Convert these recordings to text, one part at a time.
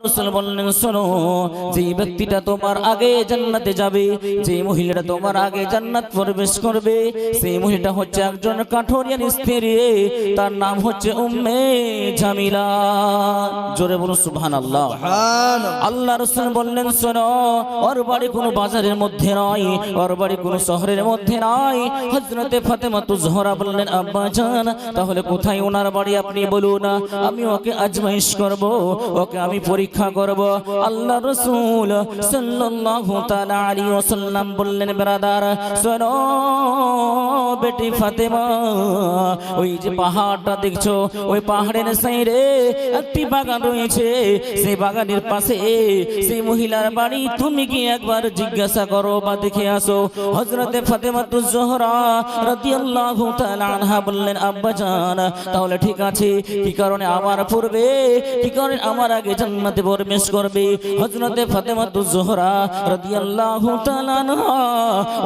রাসূল বললেন শোনো যে ব্যক্তিটা তোমার আগে জান্নাতে যাবে যে মহিলাটা তোমার আগে জান্নাত প্রবেশ করবে সেই মহিলাটা হচ্ছে একজন কাঠোরিয়ান স্ত্রী তার নাম হচ্ছে উম্মে জামিলা। জোরে বলুন সুবহানাল্লাহ। আল্লাহ রসুল বললেন শোনো ওর বাড়ি কোনো বাজারের মধ্যে নয় ওর বাড়ি কোনো শহরের মধ্যে নয়। হজরতে ফাতেমা তো জহরা বললেন আব্বা জান তাহলে কোথায় ওনার বাড়ি আপনি বলুন আমি ওকে আজমাইশ করব ওকে আমি পরীক্ষা করব। আল্লাহ রসুল সাল্লাল্লাহু বললেন, ব্রাদার, শোনো, বেটি ফাতেমা, ওই যে পাহাড়টা দেখছ, ওই পাহাড়ের সাইডে একটি বাগান রয়েছে। সেই বাগানের পাশে সেই মহিলার বাড়ি, তুমি কি একবার জিজ্ঞাসা করো বা দেখে আসো। হজরতে ফাতেমাতুজ জোহরা রাদিয়াল্লাহু তাআলা আনহা বললেন আব্বা জান তাহলে ঠিক আছে, কি কারণে আমার পূর্বে, কি কারণে আমার আগে জান্নাতে প্রবেশ করবে? হজরতে ফাতেমাতুজ জোহরা রাদিয়াল্লাহু তাআলা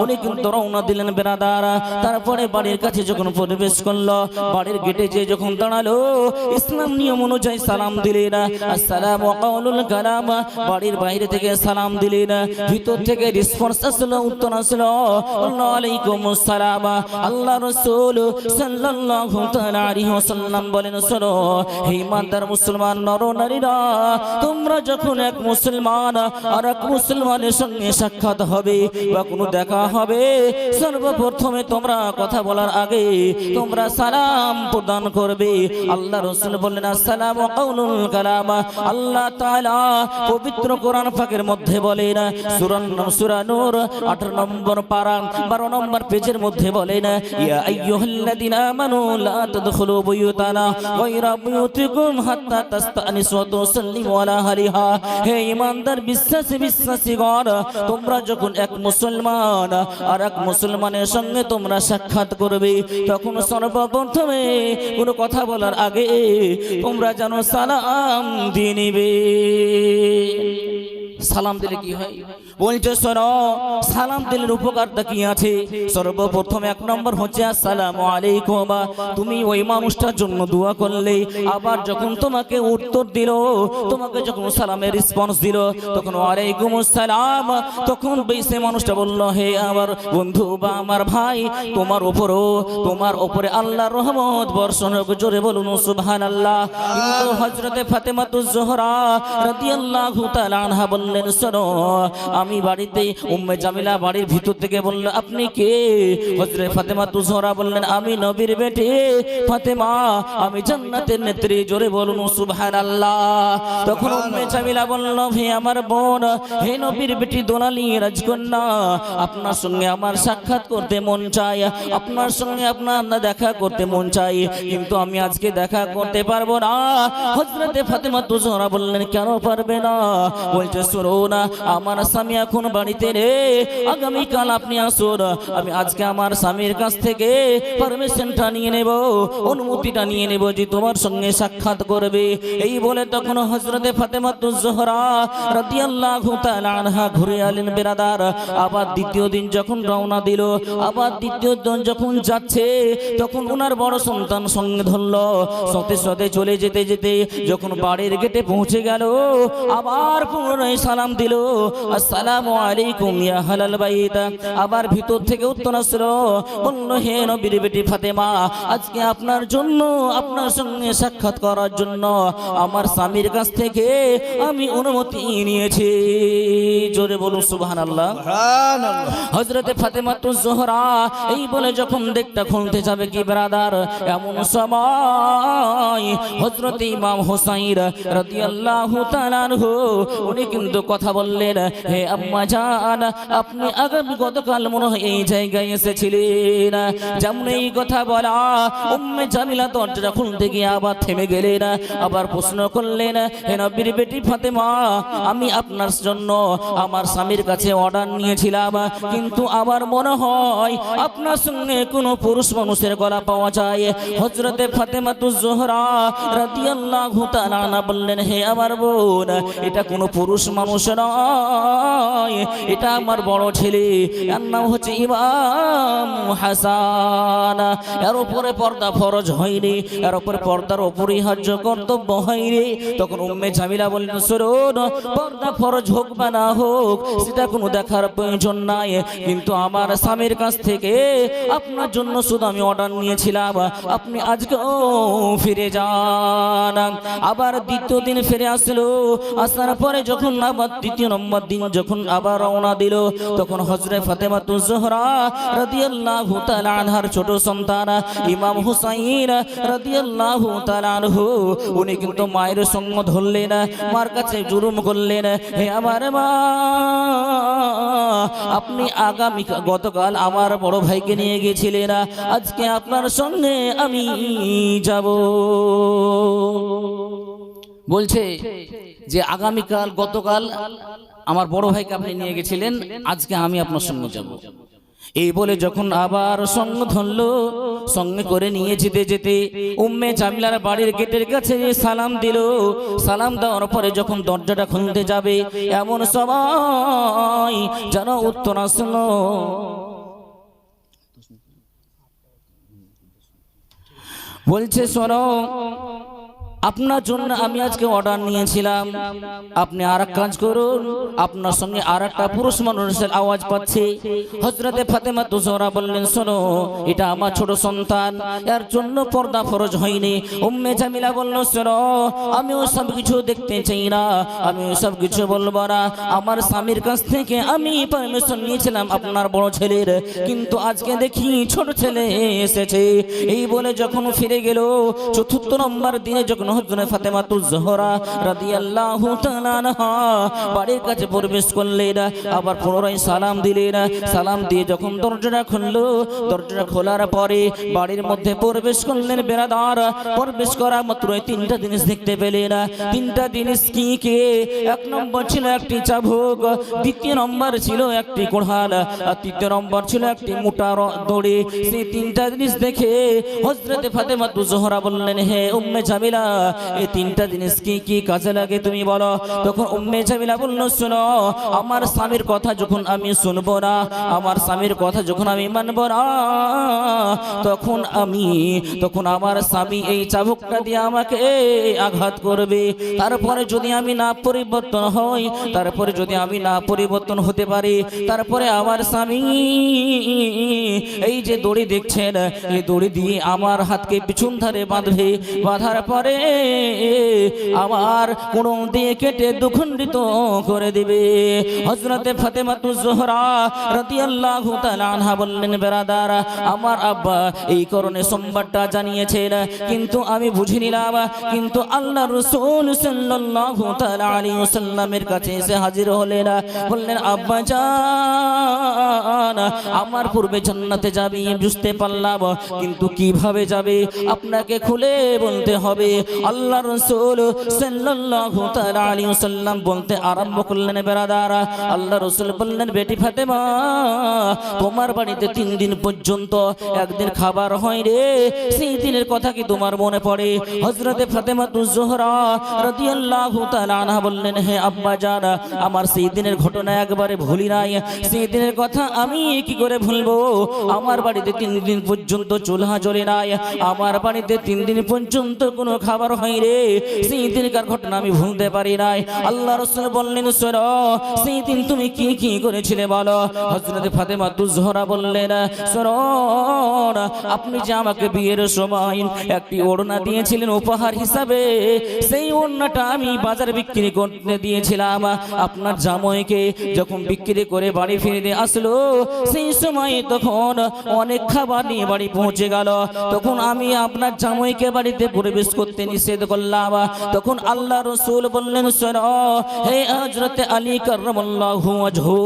উনি কিন্তু রওনা দিলেন বেরাদার। তারপরে বাড়ির কাছে যখন প্রবেশ করল, বাড়ির গেটে যে যখন দাঁড়াল, ইসলাম নিয়ম অনুযায়ী সালাম দিলেন। আসসালামু কাউলুল কালাম। বাড়ির বাইরে থেকে সালাম দিলেন। ভিতর থেকে রেসপন্স আসলো, উত্তর আসলো ওয়ালাইকুম আসসালাম আল্লাহ রাসূল সাল্লাল্লাহু তাআলা আলাইহি ওয়াসাল্লাম বলেন, শোনো, হে ইমানদার মুসলমান, নর, নারীরা তোমরা যখন এক মুসলমান আর এক মুসলমানের সঙ্গে সাক্ষাৎ হবে বা কোনো দেখা হবে, সর্বপ্রথমে তোমরা কথা বলার আগে তোমরা সালাম প্রদান করবে। আল্লাহ রসুল বললেন, আসসালাম কালাম আল্লাহ তাআলা পবিত্র কোরআন ফাঁকের মধ্যে বলেন, সূরা সূরা নূর 18 নম্বর পারা 12 নম্বর পেজের মধ্যে বলেন, ইয়া আইয়ুহাল্লাযিনা আমানু লা তাদখুলু হাত্তা তাস্তানিসু ওয়া তুসাল্লিমু আলা আহলিহা হে। ইমানদার, বিশ্বাসী তোমরা যখন এক মুসলমান আর এক মুসলমানের সঙ্গে তোমরা সাক্ষাৎ করবে, তখন সর্বপ্রথমে কোনো কথা বলার আগে তোমরা যেন সালাম দিয়ে নিবে। সালাম দিলে কি হয়? বলছে শোনো, সালাম দিলের উপকারটা কি আছে? সর্বপ্রথম এক নম্বর হচ্ছে, আসসালামু আলাইকুম। তুমি ওই মানুষটার জন্য দোয়া করলে, আবার যখন তোমাকে উত্তর দিল, তোমাকে যখন সালামের রেসপন্স দিল, তখন ওয়ালাইকুম আসসালাম তখন সে মানুষটা বলল, হে আমার বন্ধু বা আমার ভাই, তোমার উপরও, তোমার উপরে আল্লাহর রহমত বর্ষণ জোরে বলুন, সুবহানাল্লাহ। কিন্তু হযরতে ফাতেমাতুজ জোহরা রাদিয়াল্লাহু তাআলা আনহা বললেন, শোনো আমি বাড়িতে উম্মে জামিলা বাড়ির ভিতর থেকে বলল, আপনি কে? হযরত ফাতেমা তুজহরা বললেন, আমি নবীর বেটি। ফাতেমা, আমি জান্নাতের নেত্রী। জোরে বলুন, সুবহানাল্লাহ। তখন উম্মে জামিলা বলল, হে আমার বোন, হে নবীর বেটি দোলালি, রাজকন্যা, আপনার সঙ্গে আমার সাক্ষাৎ করতে মন চাই আপনার সঙ্গে আপনার দেখা করতে মন চাই কিন্তু আমি আজকে দেখা করতে পারব না। হযরতে ফাতেমা তুজহরা বললেন, কেন পারবে না? বলছে, শোনো না, আমার স্বামী এখন বাড়িতে রে, আগামীকাল আপনি আসুন। আমি আজকে আমার স্বামীর কাছ থেকে পারমিশনটা নিয়ে নেব, অনুমতিটা নিয়ে নেব যে তোমার সঙ্গে সাক্ষাৎ করবে। এই বলে তখন হজরতে ফাতেমাতুজ জোহরা রাদিয়াল্লাহু আনহা ঘুরে আলেন বেরাদার। আবার দ্বিতীয় দিন যখন রওনা দিল, আবার দ্বিতীয় দিন যখন যাচ্ছে, তখন ওনার বড় সন্তান সঙ্গে ধরলো। সতে সতে চলে যেতে যেতে যখন বাড়ির গেটে পৌঁছে গেল, আবার পুনরায় সালাম দিল। আলাইকুম ইয়া হালাল বাইত। আবার ভিতর থেকে উত্তর আসলো বলল হে নবীর বেটি ফাতেমা আজকে আপনার জন্য আপনার সঙ্গে সাক্ষাৎ করার জন্য আমার স্বামীর কাছ থেকে আমি অনুমতি নিয়েছি। জোরে বলুন সুবহানাল্লাহ। হজরতে ফাতেমা তো জোহরা এই বলে যখন দেখটা খুলতে যাবে কি ব্রাদার এমন সময় হজরত ইমাম হোসাইন রাদিয়াল্লাহু তাআলা উনি কিন্তু কথা বললেন হে আম্মা জান, আপনি আগামী গতকাল মনে হয় এই জায়গায় এসেছিলেন। যেমন এই কথা বলা, উম্মে জামিলা দরজা খুলতে গিয়ে আবার থেমে গেলেন, আবার প্রশ্ন করলেন, হে নবীর বেটি ফাতেমা, আমি আপনার জন্য আমার স্বামীর কাছে অর্ডার নিয়েছিলাম, কিন্তু আমার মনে হয় আপনার সঙ্গে কোনো পুরুষ মানুষের গলা পাওয়া যায়। হজরতে ফাতেমা তু জোহরা আনহা বললেন, হে আমার বোন, এটা কোনো পুরুষ মানুষ নয়। এটা আমার বড় ছেলে। এর নাম হচ্ছে ইমাম হাসান। এর উপরে পর্দা ফরজ হয়নি, এর উপরে পর্দার অপরিহার্য কর্তব্য হয়নি। তখন উম্মে জামিলা বললেন, শুনুন, পর্দা ফরজ হোক বা না হোক, সেটা কোনো দেখার প্রয়োজন নাই। কিন্তু আমার স্বামীর কাছ থেকে আপনার জন্য শুধু আমি অর্ডার নিয়েছিলাম। আপনি আজকেও ফিরে যান। আবার দ্বিতীয় দিন ফিরে আসলো। আসার পরে যখন আবার তৃতীয় নম্বর দিন যখন আবার রওনা দিল, তখন হজরে ফাতেমাতুজ জোহরা রাদিয়াল্লাহু তাআলা আনহার ছোট সন্তান ইমাম হুসাইন রাদিয়াল্লাহু তাআলা আনহু, উনি কিন্তু মায়ের সঙ্গ ধরলেন, মার কাছে জুলুম করলেন। হে আমার মা, আপনি আগামী গতকাল আমার বড় ভাইকে নিয়ে গেছিলেন, আজকে আপনার সঙ্গে আমি যাব। বলছে যে আগামীকাল গতকাল আমার বড় ভাইকে আপনি নিয়ে গেছিলেন, আজকে আমি আপনার সঙ্গে যাব। এই বলে যখন আবার সঙ্গ ধরলো, সঙ্গে করে নিয়ে যেতে যেতে উম্মে জামিলার বাড়ির গেটের কাছে সালাম দিল। সালাম দেওয়ার পরে যখন দরজাটা খুলতে যাবে, এমন সময় যেন উত্তর আসলো। বলছে, শোনো আপনার জন্য আমি আজকে অর্ডার নিয়েছিলাম। আপনি আর কাজ করুন, আপনার সঙ্গে আর একটা পুরুষ মানুষের আওয়াজ পাচ্ছে। হজরতে ফাতেমা তুজোরা বললেন, শোনো, এটা আমার ছোট সন্তান, এর জন্য পর্দা ফরজ হয়নি। উম্মে জামিলা বলল, শোনো, আমিও সব কিছু দেখতে চাই না আমি সব কিছু বলব না। আমার স্বামীর কাছ থেকে আমি পারমিশন নিয়েছিলাম আপনার বড় ছেলের, কিন্তু আজকে দেখি ছোট ছেলে এসেছে। এই বলে যখন ফিরে গেল, চতুর্থ নম্বর দিনে যখন হজরত ফাতেমাতুজ জোহরা রাদিয়াল্লাহু তাআলা আনহা বাড়ির কাছে প্রবেশ করলেন, আবার পুনরায় সালাম দিলেন। সালাম দিয়ে যখন দরজাটা খুললো, দরজাটা খোলার পরে বাড়ির মধ্যে প্রবেশ করলেন বেড়াদার। প্রবেশ করা মাত্রই তিনটা জিনিস দেখতে পেলেন। তিনটা জিনিস কি, কে? এক নম্বর ছিল একটি চাবুক, দ্বিতীয় নম্বর ছিল একটি কোড়াল, আর তৃতীয় নম্বর ছিল একটি মোটা দড়ি। সেই তিনটা জিনিস দেখে হজরতে ফাতেমাতু জোহরা বললেন, হে উম্মে জামিলা এই তিনটা জিনিস কি কি কাজে লাগে তুমি বলো? তখন উম্মে জামিলা বলল, শোনো, আমার স্বামীর কথা যখন আমি শুনব না, আমার স্বামীর কথা যখন আমি মানব না, তখন আমি, তখন আমার স্বামী এই চাবুকটা দিয়ে আমাকে আঘাত করবে। তারপরে যদি আমি না পরিবর্তন হই, তারপরে যদি আমি না পরিবর্তন হতে পারি, তারপরে আমার স্বামী এই যে দড়ি দেখছেন, এই দড়ি দিয়ে আমার হাতকে পিছন ধারে বাঁধবে। বাঁধার পরে আমার কোন দিয়ে কেটে দুখণ্ডিত করে দিবে। হজরতে ফাতেমাতু জোহরা রাদিয়াল্লাহু তাআলা আনহা বললেন আমার আব্বা এই কারণে সোমবারটা জানিয়েছেন, কিন্তু আমি বুঝে নিলাম কিন্তু আল্লাহ রসুল সাল্লাল্লাহু কাছে এসে হাজির হলেন। বললেন, আব্বা জান, আমার পূর্বে জান্নাতে যাবি, বুঝতে পারলাম। কিন্তু কীভাবে যাবে? আপনাকে খুলে বলতে হবে। আল্লাহ রসুল সাল্লাল্লাহু তাআলা আলাইহি ওয়াসাল্লাম বলতে আরম্ভ করলেন, বেরাদার। আল্লাহ রসুল বললেন, বেটি ফাতেমা, তোমার বাড়িতে তিন দিন পর্যন্ত একদিন খাবার হয় রে। সেই দিনের কথা কি তোমার মনে পড়ে? হজরতে ফাতেমা তু জোহরা রাদিয়াল্লাহু তাআলা আনহা বললেন, হে আব্বা জান, আমার সেই দিনের ঘটনা একবারে ভুলি নাই। সেই দিনের কথা আমি কি করে ভুলবো? আমার বাড়িতে তিন দিন পর্যন্ত চুলহা জ্বলে নাই। আমার বাড়িতে তিন দিন পর্যন্ত কোনো খাবার হয় রে। সেই দিনকার ঘটনা আমি ভুলতে পারি নাই। আল্লাহ রসুল বললেন, সর সেই দিন তুমি কি কি করেছিলে বলো? হজরত ফাতেমা তু জোহরা বললেন, সর আপনি যে আমাকে বিয়ের সময় একটি ওড়না দিয়েছিলেন উপহার হিসাবে, সেই ওড়নাটা আমি বাজারে বিক্রি করতে দিয়েছিলাম। আপনার জামইকে যখন বিক্রি করে বাড়ি ফিরে দিয়ে আসলো, সেই সময় তখন অনেক খাবার নিয়ে বাড়ি পৌঁছে গেল তখন আমি আপনার জামইকে বাড়িতে প্রবেশ করতে নিষেধ করলাম তখন আল্লাহ রসুল বললেন শোনো হে হজরত আলী করমল্লাহু ওয়াজহু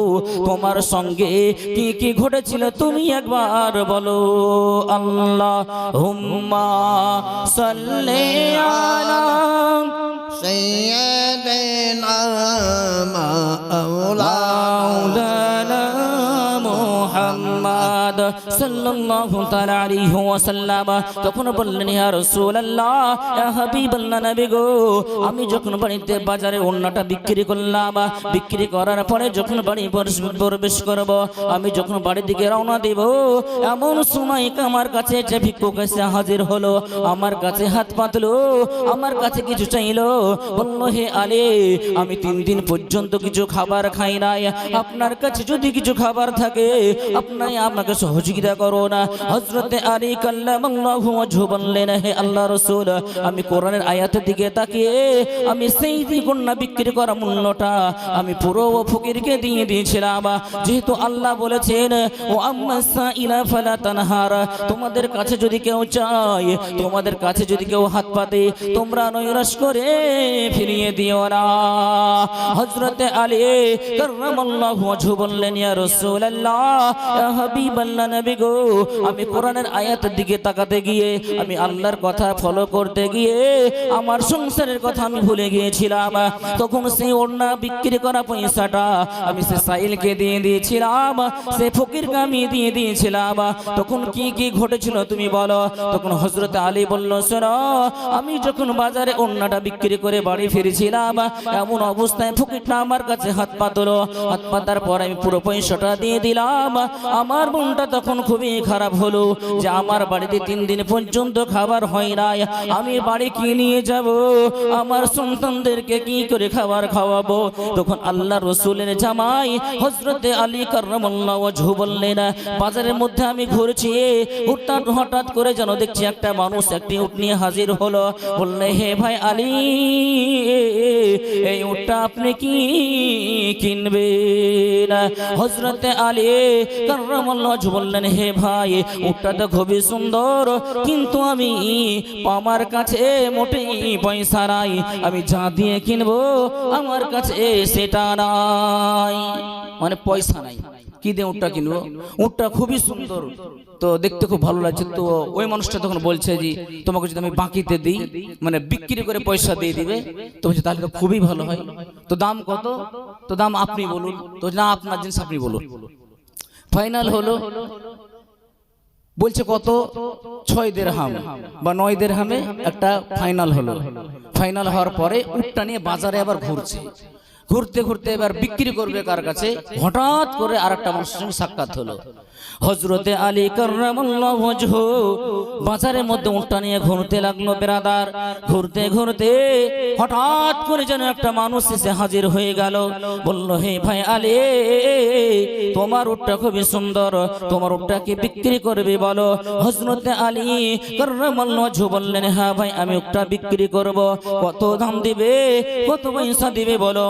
তোমার সঙ্গে কি কি ঘটেছিল তুমি একবার বলো আল্লাহ হুম্মা সাল্লি আলা سيدنا مولانا মাওলানা মুহাম্মদ সাল্লাল্লাহু তাআলা আলাইহি ওয়াসাল্লাম তখন বললেন, ইয়া রাসূলুল্লাহ ইয়া হাবিবাল্লাহ নবী গো, আমি যখন বাড়িতে বাজারে অন্যটা বিক্রি করলাম, বিক্রি করার পরে যখন বাড়ি প্রবেশ- করব, আমি যখন বাড়ির দিকে রওনা দেব, এমন সময় আমার কাছে যে ভিক্ষুক এসে হাজির হলো, আমার কাছে হাত পাতলো, আমার কাছে কিছু চাইলো, বলল, হে আলে, আমি তিন দিন পর্যন্ত কিছু খাবার খাই নাই, আপনার কাছে যদি কিছু খাবার থাকে, আপনার আমাকে সহযোগিতা করো না। হজরতে আলী ওয়াজহু বললেন, হে আল্লাহ রাসূল, আমি কোরআনের আয়াতের দিকে তাকিয়ে, আমি সেই দ্বিগুণা বিক্রি করা মূল্যটা আমি পুরো ফকিরকে দিয়ে দিয়েছিলাম। যেহেতু আল্লাহ বলেছেন, ও আম্মা ফালা তানহার, তোমাদের কাছে যদি কেউ চায়, তোমাদের কাছে যদি কেউ হাত পাতে, তোমরা নৈরাশ করে ফিরিয়ে দিও না। হযরতে আলী কাররামাল্লাহু ওয়াজহু বললেন, ইয়া রাসূলুল্লাহ ইয়া হাবিবাল্লাহ নবী গো। আমি কোরআনের আয়াতের দিকে তাকাতে গিয়ে, আমি আল্লাহর কথা ফলো করতে গিয়ে, আমার সংসারের কথা আমি ভুলে গিয়েছিলাম। তখন সেই ওড়না বিক্রি করা পয়সাটা আমি সে সাইলকে দিয়ে দিয়েছিলাম, সে ফকিরকে আমি দিয়ে দিয়েছিলাম। তখন কি কি ঘটেছিল তুমি বলো? তখন হজরত আলী বলল, শোনো, আমি যখন বাজারে ওড়নাটা বিক্রি করে বাড়ি ফিরেছিলাম, এমন অবস্থায় ফকিরটা আমার কাছে হাত পাতলো। হাত পাতার পর আমি পুরো পয়সাটা দিয়ে দিলাম। আমার মনটা তখন খুবই খারাপ হলো যে আমার বাড়িতে তিন দিন পর্যন্ত খাবার হয় নাই। আমি বাড়ি কি নিয়ে যাব? আমার সন্তানদেরকে কি করে খাবার খাওয়াবো? তখন আল্লাহ রসুলের জামাই হজরতে আলী কার্লাহ বললেন, বাজারের মধ্যে আমি ঘুরছি হঠাৎ হঠাৎ করে যেন দেখছি একটা মানুষ একটি উট নিয়ে হাজির হলো। বললে, হে ভাই আলী, এই উটটা আপনি কি কিনবেন? হজরতে আলী কার্লাহ বললেন, হে ভাই, উটটা তো খুবই সুন্দর। কিন্তু আমি আমার কাছে মোটেই পয়সা নাই। আমি যা দিয়ে কিনবো, আমার কাছে সেটা নাই। মানে পয়সা নাই। কি দিয়ে উটটা কিনবো? উটটা খুবই সুন্দর। তো দেখতে খুব ভালো লাগছে। তো ওই মানুষটা তখন বলছে যে, তোমাকে যদি আমি বাকিতে দিই মানে বিক্রি করে পয়সা দিয়ে দিবে, তো বলছে তাহলে তো খুবই ভালো হয়। তো দাম কত? তো দাম আপনি বলুন। তো না, আপনার জিনিস আপনি বলুন। ফাইনাল হলো বলছে কত? ছয় দের হাম বা নয় দের হামে একটা ফাইনাল হলো। ফাইনাল হওয়ার পরে উটটা নিয়ে বাজারে আবার ঘুরছে। ঘুরতে ঘুরতে এবার বিক্রি করবে কার কাছে? হঠাৎ করে আর একটা মানুষের সঙ্গে সাক্ষাৎ হলো। হজরতে আলী কার্লামাল্লাহ বাজারের মধ্যে উটটা নিয়ে ঘুরতে লাগল বেরাদার। ঘুরতে ঘুরতে হঠাৎ করে যেন একটা মানুষ এসে হাজির হয়ে গেল। বলল, হে ভাই আলী, তোমার উটটা খুবই সুন্দর, তোমার উটটা কি বিক্রি করবে বলো? হজরতে আলী কার্লামাল্লাহ বললেন হ্যাঁ ভাই, আমি উটটা বিক্রি করব। কত দাম দিবে? কত পয়সা দিবে বলো?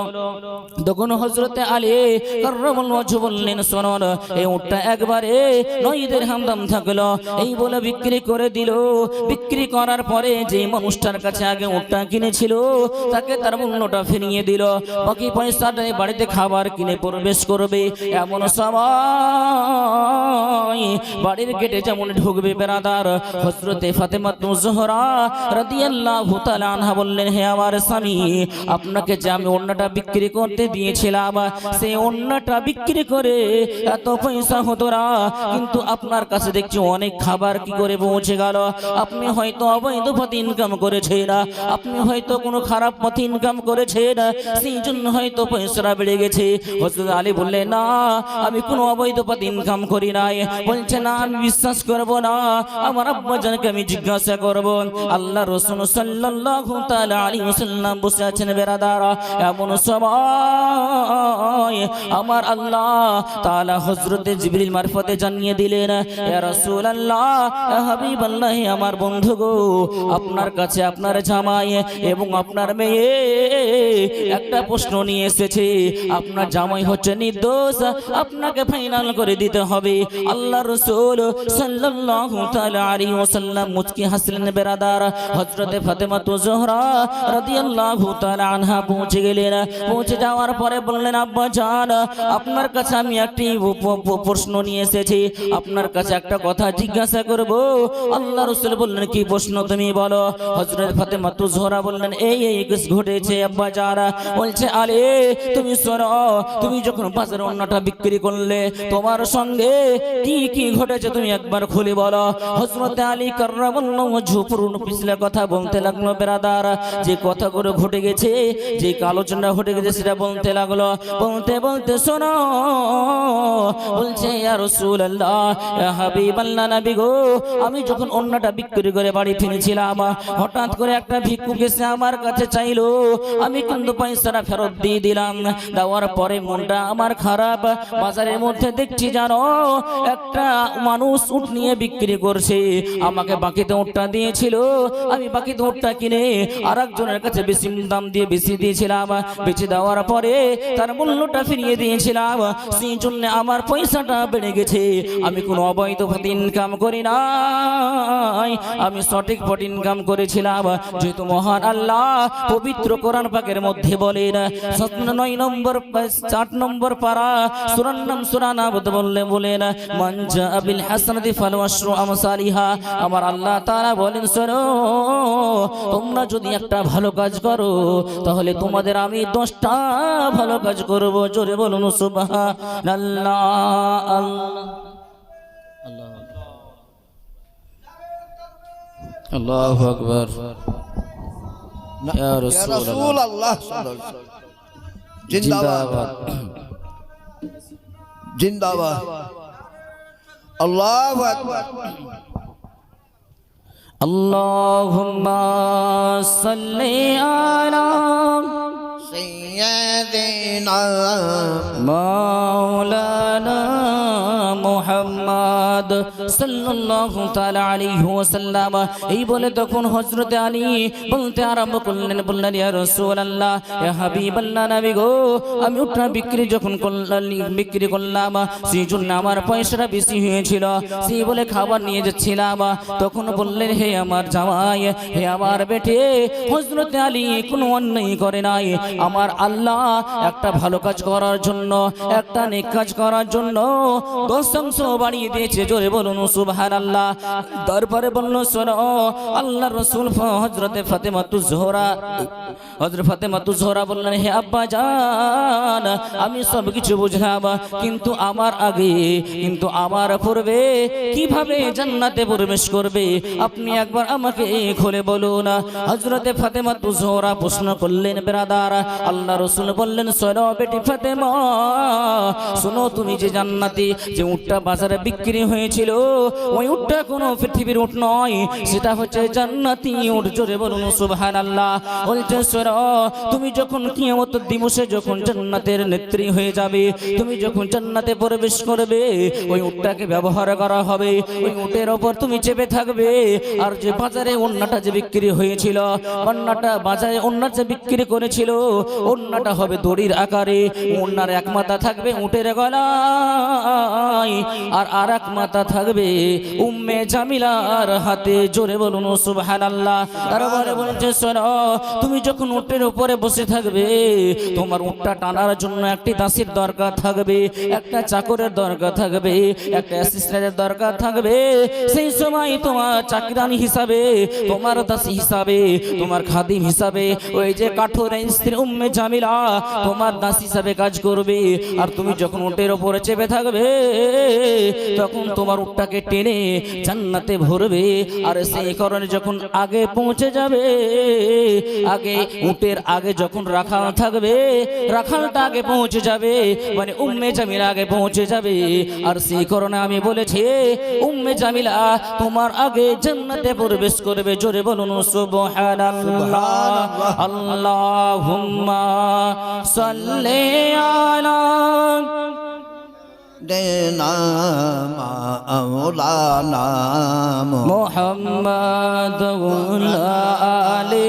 তখন হজরতে আলী কার্লামাল্লাহ ওয়াজহু বললেন, শোনো, এই উটটা একবারে নয়দের হামদাম থাকল। এই বলে বিক্রি করে দিল। বিক্রি করার পরে যে মানুষটার কাছে আগে উটটা কিনেছিল তাকে তার মূল্যটা ফিরিয়ে দিল। বাকি পয়সাটা বাড়িতে খাবার কিনে প্রবেশ করবে। এমন সময় বাড়ির গেটে যেমন ঢুকবে বেড়াদার হজরতে ফাতেমা জোহরা রাদিয়াল্লাহু তাআলা আনহা বললেন হে আমার স্বামী আপনাকে যে আমি অন্যটা বিক্রি করতে দিয়েছিলাম সেই অন্যটা বিক্রি করে এত পয়সা হতো না। কিন্তু আপনার কাছে দেখছি অনেক খাবার কি করে পৌঁছে গেল। আপনি হয়তো অবৈধ পথে ইনকাম করেছেন আপনি হয়তো কোনো খারাপ পথে ইনকাম করেছেন সেই জন্য হয়তো পয়সাটা বেড়ে গেছে। হজরত আলী বললেন, না, আমি কোনো অবৈধ পথে ইনকাম করি নাই। বলছে না, আমি বিশ্বাস করব না। আমার আব্বা জানকে আমি জিজ্ঞাসা করব। আল্লাহ রসুন সাল্লাল্লাহু তাআলা আলাইহি বসে আছেন, বেরাদারা। এমন সময় আমার আল্লাহ তাআলা হযরতে জিবরিল মারফতে জানিয়ে দিলেন হাবিবাল্লাহ আমার বন্ধু গো, আপনার কাছে আপনার জামাই এবং আপনার মেয়ে একটা প্রশ্ন নিয়ে এসেছে। আপনার জামাই হচ্ছে নির্দোষ, আপনাকে ফাইনাল করে দিতে হবে। আল্লাহ রসুল মুচকি হাসলেন আনহা পৌঁছে পৌঁছে যাওয়ার পরে বললেন জান, আপনার কাছে আমি একটি প্রশ্ন নিয়ে এসেছি। আপনার কাছে একটা কথা জিজ্ঞাসা করব। আল্লাহ রসুল বললেন, কি প্রশ্ন তুমি বলো? হজরত ফাতেমা তু জোহরা বললেন, এই এই ঘটেছে আব্বা জান বলছে, আরে, তুমি শোনো তুমি যখন বাজারে অন্যটা বিক্রি করলে, তোমার সঙ্গে কি কি ঘটেছে তুমি একবার খুলে বলো। হজরত আলী কার্রামুল্লাহ ঝুপুরুন পিছলে কথা বলতে লাগল, বেরাদার, যে কথাগুলো ঘটে গেছে, যে আলোচনা ঘটে গেছে সেটা বলতে লাগল। বলতে বলতে, শোনো। বলছে, ইয়া আমি যখন অন্যটা বিক্রি করে বাড়ি ফিরেছিলাম, হঠাৎ করে একটা ভিক্ষুক এসে আমার কাছে চাইলো, আমি কিন্তু পয়সাটা ফেরত দিয়ে দিলাম। দেওয়ার পরে মনটা আমার খারাপ। বাজারের মধ্যে দেখছি জানো, একটা মানুষ উট নিয়ে বিক্রি করছে। আমাকে বাকিতে উটটা দিয়েছিল, আমি বাকিতে উটটা কিনে আর একজনের কাছে বেশি দাম দিয়ে বেশি দিয়েছিলাম। বেঁচে দেওয়ার পরে তার মূল্যটা ফিরিয়ে দিয়েছিলাম। সেই জন্য আমার পয়সাটা বেড়ে গেছে। আমি কোনো অবৈধ পথে ইনকাম করি নাই। আমি সঠিক পথে ইনকাম করেছিলাম। যেহেতু মহান আল্লাহ পবিত্র কোরআন পাকের মধ্যে বলেন নয় নম্বর, চার নম্বর পারা সুরান নাম সুরানা বললে বলেন মঞ্জা আবিল হাসানাতি ফালওয়াশরু আমসালিহা। আমার আল্লাহ তাআলা বলেন, শোনো, তোমরা যদি একটা ভালো কাজ করো, তাহলে তোমাদের আমি দশটা ভালো কাজ করব। জোরে বলুন, সুবহানাল্লাহ। আল্লাহ আল্লাহু আকবার ইয়া রাসূলুল্লাহ আল্লাহ জিন্দাবাদ জিন্দাবাদ আল্লাহু আকবার اللهم صل على سيدنا مولانا মোহাম্মদ সাল্লাল্লাহু তাআলা আলাইহি ওয়াসাল্লাম। এই বলে তখন হযরত আলী বলতে আরম্ভ করলেন, বললেন, ইয়া রাসূলুল্লাহ, ইয়া হাবিবাল্লাহ নবী গো, আমি উঠা বিক্রি যখন করলাম, বিক্রি করলাম, সেই আমার পয়সাটা বেশি হয়েছিল। সেই বলে খাবার নিয়ে যাচ্ছিলাম। তখন বললেন, হে আমার জামাই, হে আমার বেটে, হযরত আলী কোনো অন্যায় করে নাই। আমার আল্লাহ একটা ভালো কাজ করার জন্য, একটা নেক কাজ করার জন্য দশ অংশ বাড়িয়ে দিয়েছে। জোরে বলুন আল্লাহ তারপরে বলল আল্লাহ রসুল হজরতে জোহরা হজরত জোহরা বললেন, হে আব্বা আমি সব কিছু বুঝলাম, কিন্তু আমার আগে, কিন্তু আমার পূর্বে কীভাবে জান্নাতে প্রবেশ করবে? আপনি একবার আমাকে খুলে বলুন। হজরতে ফাতেমাতু জোহরা প্রশ্ন করলেন, বেরাদার, আল্লাহ রসুল বললেন, শোনো, বেটি ফাতেমা, শোনো, তুমি যে জান্নাতি, যে উটটা বাজারে বিক্রি হয়েছিল। ওই উটটা কোনো পৃথিবীর উট নয়, সেটা হচ্ছে জান্নাতি উট। জোরে বলুন সুবহান আল্লাহ বলছে শোনো তুমি যখন কিয়ামত দিবসে যখন জান্নাতের নেত্রী হয়ে যাবে, তুমি যখন জান্নাতে প্রবেশ করবে, ওই উটটাকে ব্যবহার করা হবে। ওই উটের ওপর তুমি চেপে থাকবে। আর যে বাজারে অন্যটা যে বিক্রি হয়েছিল, অন্যটা বাজারে অন্য যে বিক্রি করেছিল, অন্যটা হবে দড়ির আকারে। অন্যার এক মাথা থাকবে উটের গলায়। আর আর এক মাথা থাকবে উম্মে জামিলার হাতে জোরে বলুন সুবহান আল্লাহ তারপরে বলছে, শোনো, তুমি যখন উটের উপরে বসে থাকবে, তোমার উটটা টানার জন্য একটি দাসীর দরকার থাকবে, একটা চাকরের দরকার থাকবে, একটা অ্যাসিস্ট্যান্টের দরকার থাকবে। সেই সময় তোমার চাকরানি হিসাবে, তোমার দাসী হিসাবে, তোমার খাদিম হিসাবে, ওই যে কাঠোর স্ত্রী উম্মে জামিলা, তোমার দাস হিসাবে কাজ করবে। আর তুমি যখন উটের ওপরে চেপে থাকবে তখন তোমার উটটাকে টেনে জান্নাতে ভরবে। আর সেই কারণে যখন আগে পৌঁছে যাবে, আগে উটের আগে যখন রাখাল থাকবে, রাখালটা আগে পৌঁছে যাবে মানে উম্মে জামিলা আগে পৌঁছে যাবে। আর সেই কারণে আমি বলেছি, উম্মে জামিলা তোমার আগে জান্নাতে প্রবেশ করবে। জোরে বলুন, সুবহানাল্লাহ। আল্লাহুম্মা সাল্লি আলা দেনা মাওলানা মোহাম্মদ আলী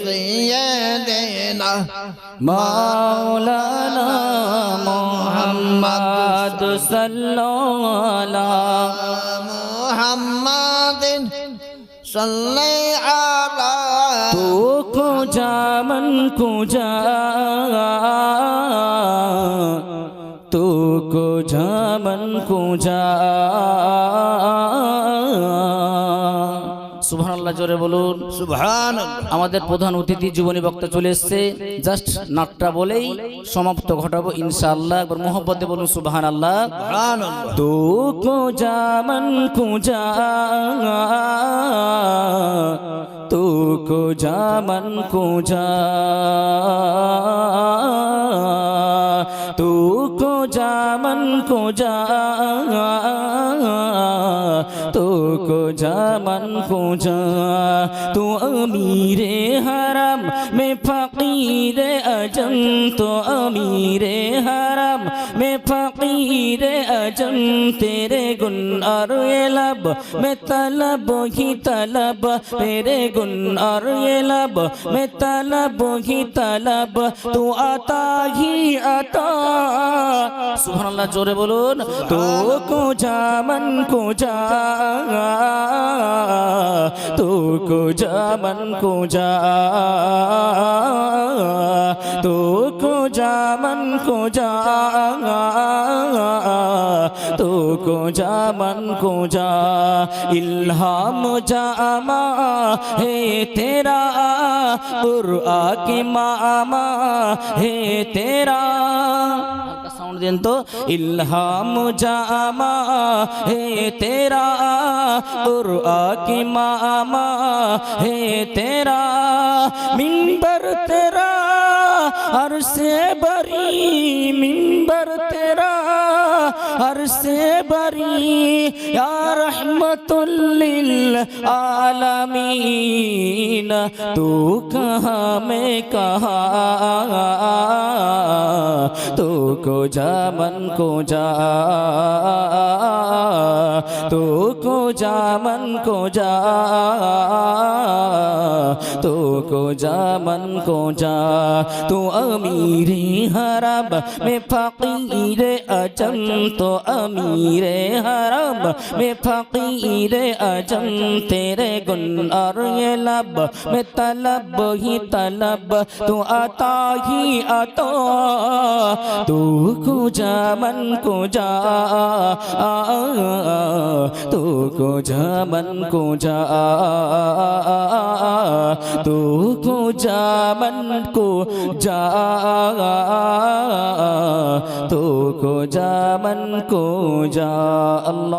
সিয়েদেনা মাওলানা মোহাম্মদ সাল্লাল্লাহ। মোহাম্মদিন সাল্লাল্লাহ তু কুজা মন কুজা বুঝা মন কুজা जा জোরে বলুন। সুবহান আমাদের প্রধান অতিথি জীবনী বক্তা চলে এসছে। জাস্ট নাটটা বলেই সমাপ্ত ঘটাবো ইনশাআল্লাহ। একবার মোহব্বতে বলুন সুবহান আল্লাহ সুবহান তো কো জামন কো যা তো কো জামন কো যা তো কো জামন কো তো কো জামন কো যা তো अमीरे हरम में फकीर अजम तो अमीरे हरम में फकीर अजम, तेरे गुन और ये लब में तलब ही तलब, तेरे गुन और ये लब में तलब ही तलब, तू आता ही आता। सुबह अल्लाह जोरे बोलून तो को जा मन को जा तू को जा मन को जा तू को जा मन को जा तो को जा मन को जा इल्हाम जामा है तेरा कुरआ के मामा है तेरा साउंड देन तो इल्हाम जामा है तेरा कुरआ के मामा है तेरा मिंबर तेरा ہر سے بری منبر تیرا ہر سے بری، یا رحمت للعالمین، تو کہاں میں کہاں، تو کو جا، من کو جا، تو کو جا، من کو جا کوجا من کوجا تو امیری حرب میں فقیر اجم تو امیر حرب میں فقیر اجم تیرے گن اور یہ لب میں طلب ہی طلب تو عطا ہی عطا تو کوجا من کوجا تو کوجا من کوجا تو को जा मन को जा तू को जा मन को जा तू को जा मन को जा अल्लाह